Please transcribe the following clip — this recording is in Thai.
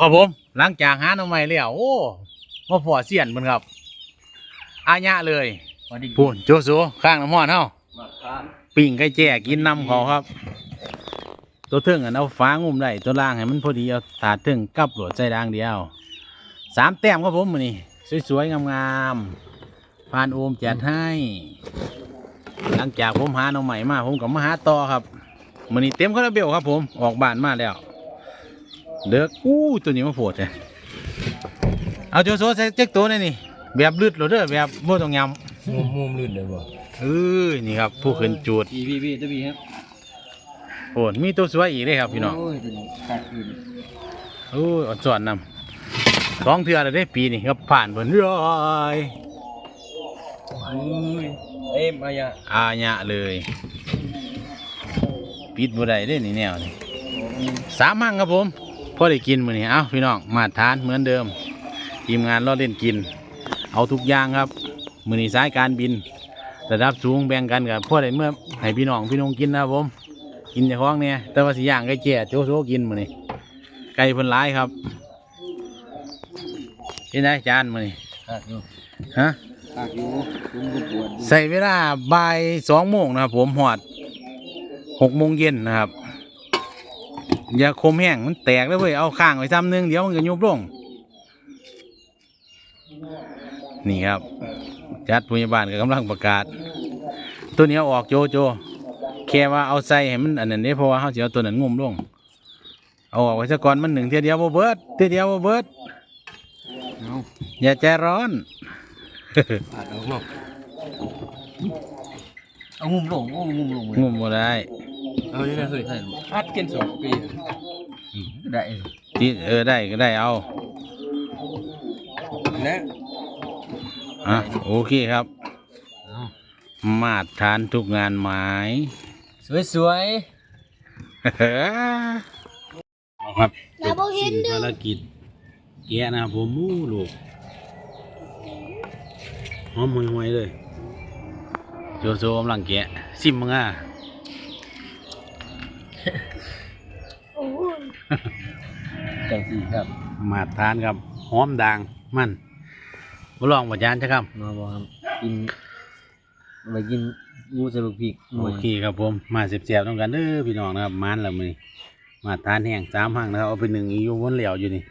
ครับผมหลังจากหาหน่อไม้แล้วโอ้มาพอเสียนมันครับอาญะเลยพอดีพูนโจโซข้างน้ำมันเฮามาทานปิ้งไก่แจ้กินน้ำเขาครับ ตัวเทิงอันเอาฟ้างุมได้ตัวล่างให้มันพอดีเอาถาดเทิงกับโหลดใจดางเดียวสามแต้มครับผมมือนี่สวยๆงามๆพานโอมจัดให้ หลังจากผมหาหน่อใหม่มาผมก็มาหาต่อครับมือนี้เต็มคาราเบลครับผมออกบ้านมาแล้ว เด็กอู้ตัวนี้มาโผล่เลยเอาโจโซใส่เจ๊กตัวนี่นี่แบบลืดโหลดเด้อแบบโม่ต้องยมุมมุมลื่นเลยบ่ำเออนี่ครับ ผู้ขึ้นจูดพี่พี่พี่ตัวพี่ครับโอ้มีตัวสวยอีกเลยครับพี่น้องโอ้ยตัวนี้กัดขึ้นโอ้ยอดสอนนำสองเทือเลยได้ปีนี่ครับผ่านเพิ่นร้อยโอ้ยเอ็มอายะอาญะเลย ปิดบ่ได้เด้นี่แนวนี่สามมั่งครับผม พอได้กินมื้อนี้เอ้าพี่น้องมาทานเหมือนเดิมทีมงานรอเล่นกิน เอาทุกอย่างครับมื้อนี้สายการบินระดับสูงแบ่งกันกับพ่อได้เมื่อให้พี่น้องพี่น้องกินนะครับผม กินเฉพาะเนี่ยแต่ว่าสิย่างไก่แจ่โจโซกินมื้อนี้ไก่เพิ่นหลายครับเป็นไงจานมื้อนี้กัดอยู่ฮะกัดอยู่ตุ้มก็ปวดใส่เวลาบ่ายสองโมงนะครับผมหอดหกโมงเย็นนะครับ อย่าคมแห้งมันแตกแล้วเว้ยเอาข้างไว้ซ้ำหนึงเดี๋ยวมันก็ยุบลง นี่ครับ จัดพยาบาลก็กำลังประกาศ ตัวนี้เอาออกโจโจแค่ว่าเอาใส่ให้มันอันนั้นเด้เพราะว่าเขาจะเอาตัวนั้นงุมลง เอาออกไว้ซะก่อนมันหนึ่งเทียเดียวบ่เบิดเทียเดียวบ่เบิดเอาอย่าใจร้อนอัดเอาเนาะเอางุมลงเอางุมลงเลยงุมบ่ได้ เอานี่นะเคยใช่อัดกินสองปีได้ที่เออได้ก็ได้เอานะอะโอเคครับเอามาตรฐานทุกงานหมาย สวยสวยเอาครับอย่าบอกเห็นสิ้ดึงภารกิจแกะนะครับผมอู้ลูกหอมห่วยๆเลยโจโซกำลังแกะซิมมึงอะ จังสี่ครับ มาตรฐานครับหอมด่างมันบ่ลองบ่จานจ้ะครับมาบอกครับกินไปกินงูใส่ลูกพริกหน่โออยเคครับผมมาเสียบๆต้องกันเด้อพี่น้องนะครับมันแล้วมื้อนี้มาทานแห้งสามหั่งนะครับเอาไปหนึ่งอีกอยู่บนเหลียวอยู่นี่